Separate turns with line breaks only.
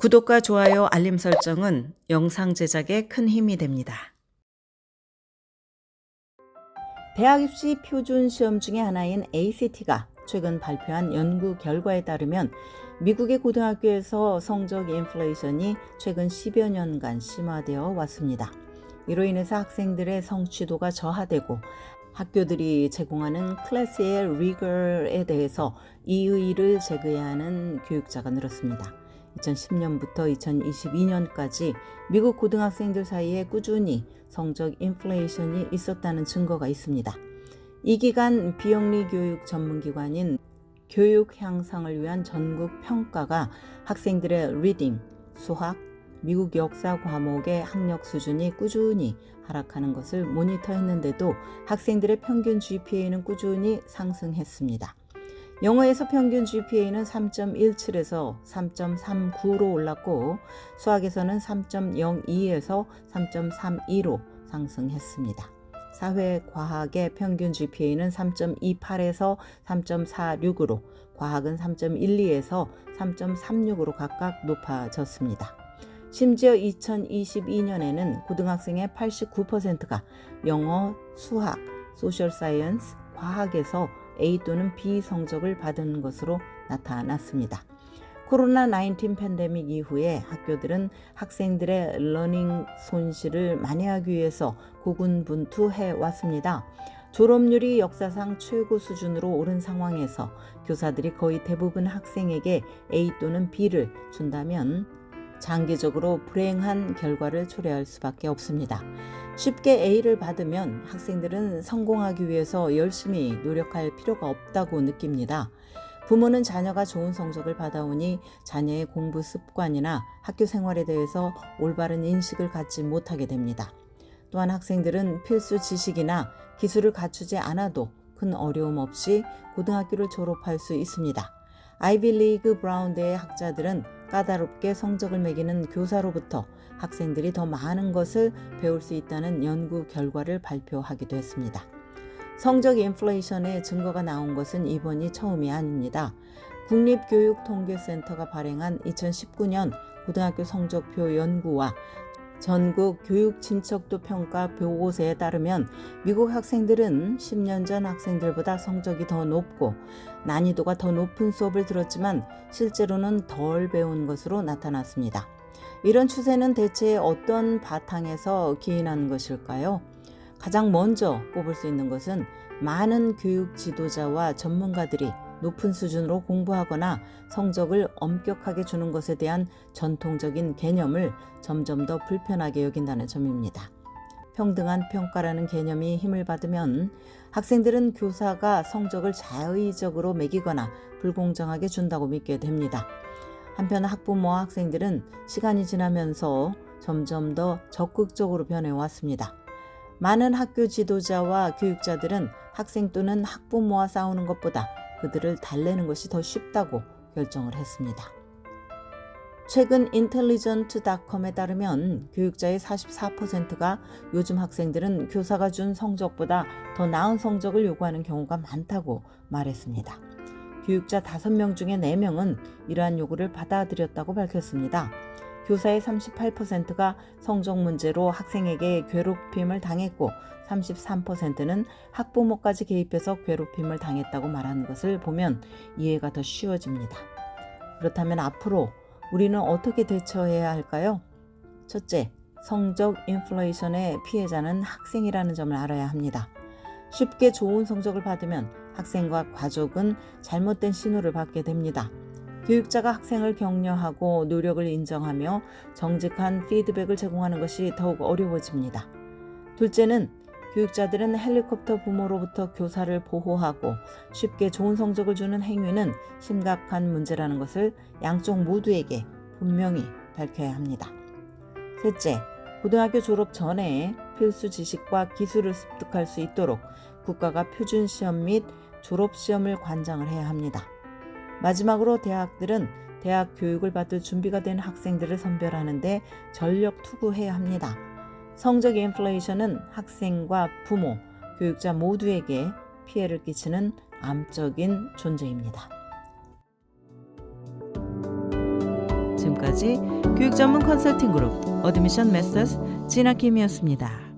구독과 좋아요, 알림 설정은 영상 제작에 큰 힘이 됩니다. 대학 입시 표준 시험 중의 하나인 ACT가 최근 발표한 연구 결과에 따르면 미국의 고등학교에서 성적 인플레이션이 최근 10여 년간 심화되어 왔습니다. 이로 인해서 학생들의 성취도가 저하되고 학교들이 제공하는 클래스의 리거에 대해서 이의를 제기해야 하는 교육자가 늘었습니다. 2010년부터 2022년까지 미국 고등학생들 사이에 꾸준히 성적 인플레이션이 있었다는 증거가 있습니다. 이 기간 비영리 교육 전문기관인 교육 향상을 위한 전국 평가가 학생들의 리딩, 수학, 미국 역사 과목의 학력 수준이 꾸준히 하락하는 것을 모니터했는데도 학생들의 평균 GPA는 꾸준히 상승했습니다. 영어에서 평균 GPA는 3.17에서 3.39로 올랐고 수학에서는 3.02에서 3.32로 상승했습니다. 사회과학의 평균 GPA는 3.28에서 3.46으로 과학은 3.12에서 3.36으로 각각 높아졌습니다. 심지어 2022년에는 고등학생의 89%가 영어, 수학, 소셜 사이언스, 과학에서 A 또는 B 성적을 받은 것으로 나타났습니다. 코로나 19 팬데믹 이후에 학교들은 학생들의 러닝 손실을 만회하기 위해서 고군분투해 왔습니다. 졸업률이 역사상 최고 수준으로 오른 상황에서 교사들이 거의 대부분 학생에게 A 또는 B를 준다면 장기적으로 불행한 결과를 초래할 수밖에 없습니다. 쉽게 A를 받으면 학생들은 성공하기 위해서 열심히 노력할 필요가 없다고 느낍니다. 부모는 자녀가 좋은 성적을 받아오니 자녀의 공부 습관이나 학교 생활에 대해서 올바른 인식을 갖지 못하게 됩니다. 또한 학생들은 필수 지식이나 기술을 갖추지 않아도 큰 어려움 없이 고등학교를 졸업할 수 있습니다. 아이빌리그 브라운대의 학자들은 까다롭게 성적을 매기는 교사로부터 학생들이 더 많은 것을 배울 수 있다는 연구 결과를 발표하기도 했습니다. 성적 인플레이션의 증거가 나온 것은 이번이 처음이 아닙니다. 국립교육통계센터가 발행한 2019년 고등학교 성적표 연구와 전국 교육 친척도 평가 보고서에 따르면 미국 학생들은 10년 전 학생들보다 성적이 더 높고 난이도가 더 높은 수업을 들었지만 실제로는 덜 배운 것으로 나타났습니다. 이런 추세는 대체 어떤 바탕에서 기인한 것일까요? 가장 먼저 꼽을 수 있는 것은 많은 교육 지도자와 전문가들이 높은 수준으로 공부하거나 성적을 엄격하게 주는 것에 대한 전통적인 개념을 점점 더 불편하게 여긴다는 점입니다. 평등한 평가라는 개념이 힘을 받으면 학생들은 교사가 성적을 자의적으로 매기거나 불공정하게 준다고 믿게 됩니다. 한편 학부모와 학생들은 시간이 지나면서 점점 더 적극적으로 변해왔습니다. 많은 학교 지도자와 교육자들은 학생 또는 학부모와 싸우는 것보다 그들을 달래는 것이 더 쉽다고 결정을 했습니다. 최근 인텔리전트닷컴에 따르면 교육자의 44%가 요즘 학생들은 교사가 준 성적보다 더 나은 성적을 요구하는 경우가 많다고 말했습니다. 교육자 5명 중에 4명은 이러한 요구를 받아들였다고 밝혔습니다. 교사의 38%가 성적 문제로 학생에게 괴롭힘을 당했고 33%는 학부모까지 개입해서 괴롭힘을 당했다고 말하는 것을 보면 이해가 더 쉬워집니다. 그렇다면 앞으로 우리는 어떻게 대처해야 할까요? 첫째, 성적 인플레이션의 피해자는 학생이라는 점을 알아야 합니다. 쉽게 좋은 성적을 받으면 학생과 가족은 잘못된 신호를 받게 됩니다. 교육자가 학생을 격려하고 노력을 인정하며 정직한 피드백을 제공하는 것이 더욱 어려워집니다. 둘째는 교육자들은 헬리콥터 부모로부터 교사를 보호하고 쉽게 좋은 성적을 주는 행위는 심각한 문제라는 것을 양쪽 모두에게 분명히 밝혀야 합니다. 셋째, 고등학교 졸업 전에 필수 지식과 기술을 습득할 수 있도록 국가가 표준 시험 및 졸업 시험을 관장을 해야 합니다. 마지막으로 대학들은 대학 교육을 받을 준비가 된 학생들을 선별하는데 전력 투구해야 합니다. 성적 인플레이션은 학생과 부모, 교육자 모두에게 피해를 끼치는 암적인 존재입니다. 지금까지 교육 전문 컨설팅 그룹 어드미션 메서스 진아킴이었습니다.